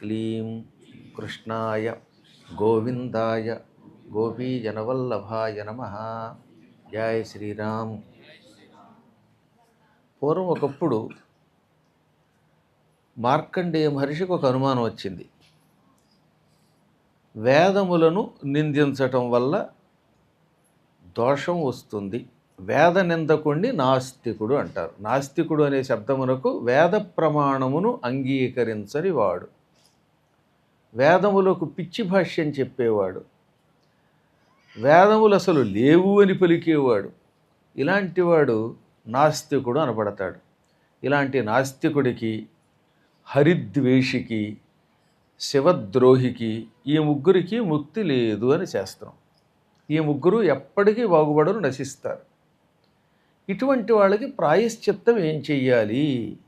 క్లీం కృష్ణాయ గోవిందాయ గోపీజనవల్లభాయ నమ. జయ శ్రీరామ్. పూర్వం ఒకప్పుడు మార్కండేయ మహర్షికి ఒక అనుమానం వచ్చింది. వేదములను నిందించటం వల్ల దోషం వస్తుంది. వేద నిందకుణ్ణి నాస్తికుడు అంటారు. నాస్తికుడు అనే శబ్దమునకు వేద ప్రమాణమును అంగీకరించని వాడు. వేదములకు పిచ్చి భాష్యం చెప్పేవాడు. వేదములు అసలు లేవు అని పలికేవాడు. ఇలాంటివాడు నాస్తికుడు అనబడతాడు. ఇలాంటి నాస్తికుడికి హరిద్వేషికి శివద్రోహికి ఈ ముగ్గురికి ముక్తి లేదు అని శాస్త్రం. ఈ ముగ్గురు ఎప్పటికీ బాగుపడరు నశిస్తారు. ఇటువంటి వాళ్ళకి ప్రాయశ్చిత్తం ఏం చెయ్యాలి?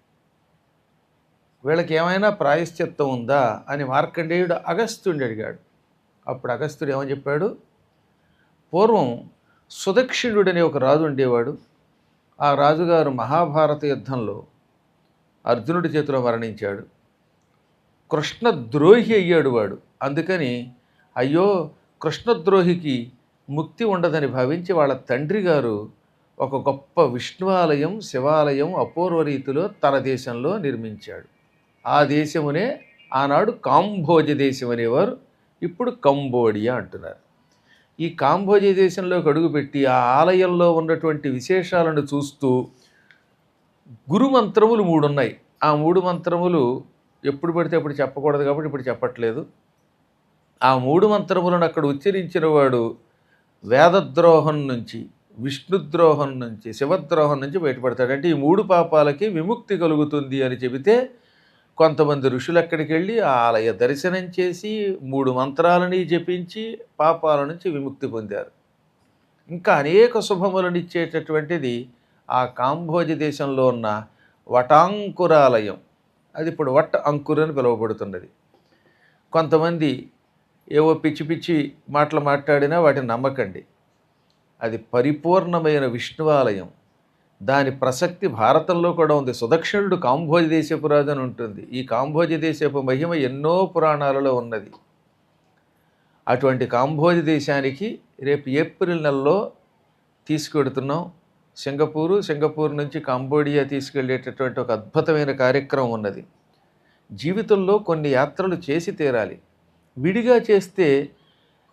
వీళ్ళకి ఏమైనా ప్రాయశ్చిత్తం ఉందా అని మార్కండేయుడు అగస్త్యుడిని అడిగాడు. అప్పుడు అగస్త్యుడు ఏమని చెప్పాడు? పూర్వం సుదక్షిణుడు అనే ఒక రాజు ఉండేవాడు. ఆ రాజుగారు మహాభారత యుద్ధంలో అర్జునుడి చేతిలో మరణించాడు. కృష్ణద్రోహి అయ్యాడు వాడు. అందుకని అయ్యో కృష్ణద్రోహికి ముక్తి ఉండదని భావించి వాళ్ళ తండ్రి గారు ఒక గొప్ప విష్ణువాలయం శివాలయం అపూర్వ రీతిలో తన దేశంలో నిర్మించాడు. ఆ దేశమునే ఆనాడు కాంబోజ దేశం అనేవారు ఇప్పుడు కంబోడియా అంటున్నారు. ఈ కాంబోజ దేశంలోకి అడుగుపెట్టి ఆ ఆలయంలో ఉన్నటువంటి విశేషాలను చూస్తూ గురు మంత్రములు మూడు ఉన్నాయి ఆ మూడు మంత్రములు ఎప్పుడు పడితే అప్పుడు చెప్పకూడదు కాబట్టి ఇప్పుడు చెప్పట్లేదు. ఆ మూడు మంత్రములను అక్కడ ఉచ్చరించిన వాడు వేదద్రోహం నుంచి విష్ణుద్రోహం నుంచి శివద్రోహం నుంచి బయటపడతాడు. అంటే ఈ మూడు పాపాలకి విముక్తి కలుగుతుంది అని చెబితే కొంతమంది ఋషులు అక్కడికి వెళ్ళి ఆలయ దర్శనం చేసి మూడు మంత్రాలని జపించి పాపాల నుంచి విముక్తి పొందారు. ఇంకా అనేక శుభములనిచ్చేటటువంటిది ఆ కాంభోజ దేశంలో ఉన్న వటాంకురాలయం. అది ఇప్పుడు వట్ అంకుర్ అని పిలువబడుతున్నది. కొంతమంది ఏవో పిచ్చి పిచ్చి మాటలు మాట్లాడినా వాటిని నమ్మకండి. అది పరిపూర్ణమైన విష్ణువాలయం. దాని ప్రసక్తి భారతంలో కూడా ఉంది. సుదక్షిణుడు కాంభోజ దేశపు రాజు అని ఉంటుంది. ఈ కాంభోజ దేశపు మహిమ ఎన్నో పురాణాలలో ఉన్నది. అటువంటి కాంభోజ దేశానికి రేపు ఏప్రిల్ నెలలో తీసుకెడుతున్నాం. సింగపూరు సింగపూర్ నుంచి కాంబోడియా తీసుకెళ్ళేటటువంటి ఒక అద్భుతమైన కార్యక్రమం ఉన్నది. జీవితంలో కొన్ని యాత్రలు చేసి తీరాలి. విడిగా చేస్తే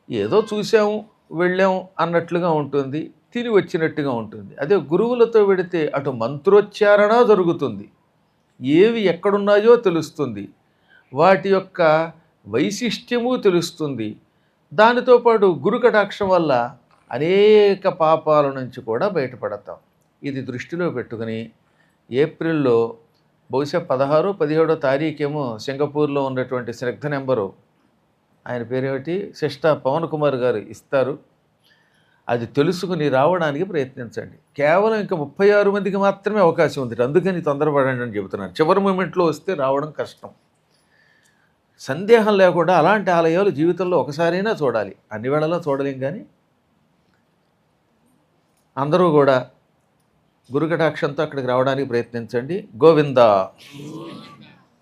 ఏదో చూసాం వెళ్ళాం అన్నట్లుగా ఉంటుంది. తిని వచ్చినట్టుగా ఉంటుంది. అదే గురువులతో వెడితే అటు మంత్రోచ్చారణ జరుగుతుంది. ఏవి ఎక్కడున్నాయో తెలుస్తుంది. వాటి యొక్క వైశిష్ట్యము తెలుస్తుంది. దానితో పాటు గురు కటాక్షం వల్ల అనేక పాపాల నుంచి కూడా బయటపడతాం. ఇది దృష్టిలో పెట్టుకుని ఏప్రిల్లో బహుశా పదహారు పదిహేడో తారీఖేమో సింగపూర్లో ఉన్నటువంటి శ్రద్ధ నెంబరు. ఆయన పేరేమిటి? శిష్ట పవన్ కుమార్ గారు ఇస్తారు. అది తెలుసుకుని రావడానికి ప్రయత్నించండి. కేవలం ఇంకా ముప్పై ఆరు మందికి మాత్రమే అవకాశం ఉంది. అందుకని తొందరపడండి అని చెబుతున్నాను. చివరి మూమెంట్లో వస్తే రావడం కష్టం. సందేహం లేకుండా అలాంటి ఆలయాలు జీవితంలో ఒకసారైనా చూడాలి. అన్ని వేళలా చూడలేం కానీ అందరూ కూడా గురుకటాక్షంతో అక్కడికి రావడానికి ప్రయత్నించండి. గోవిందా.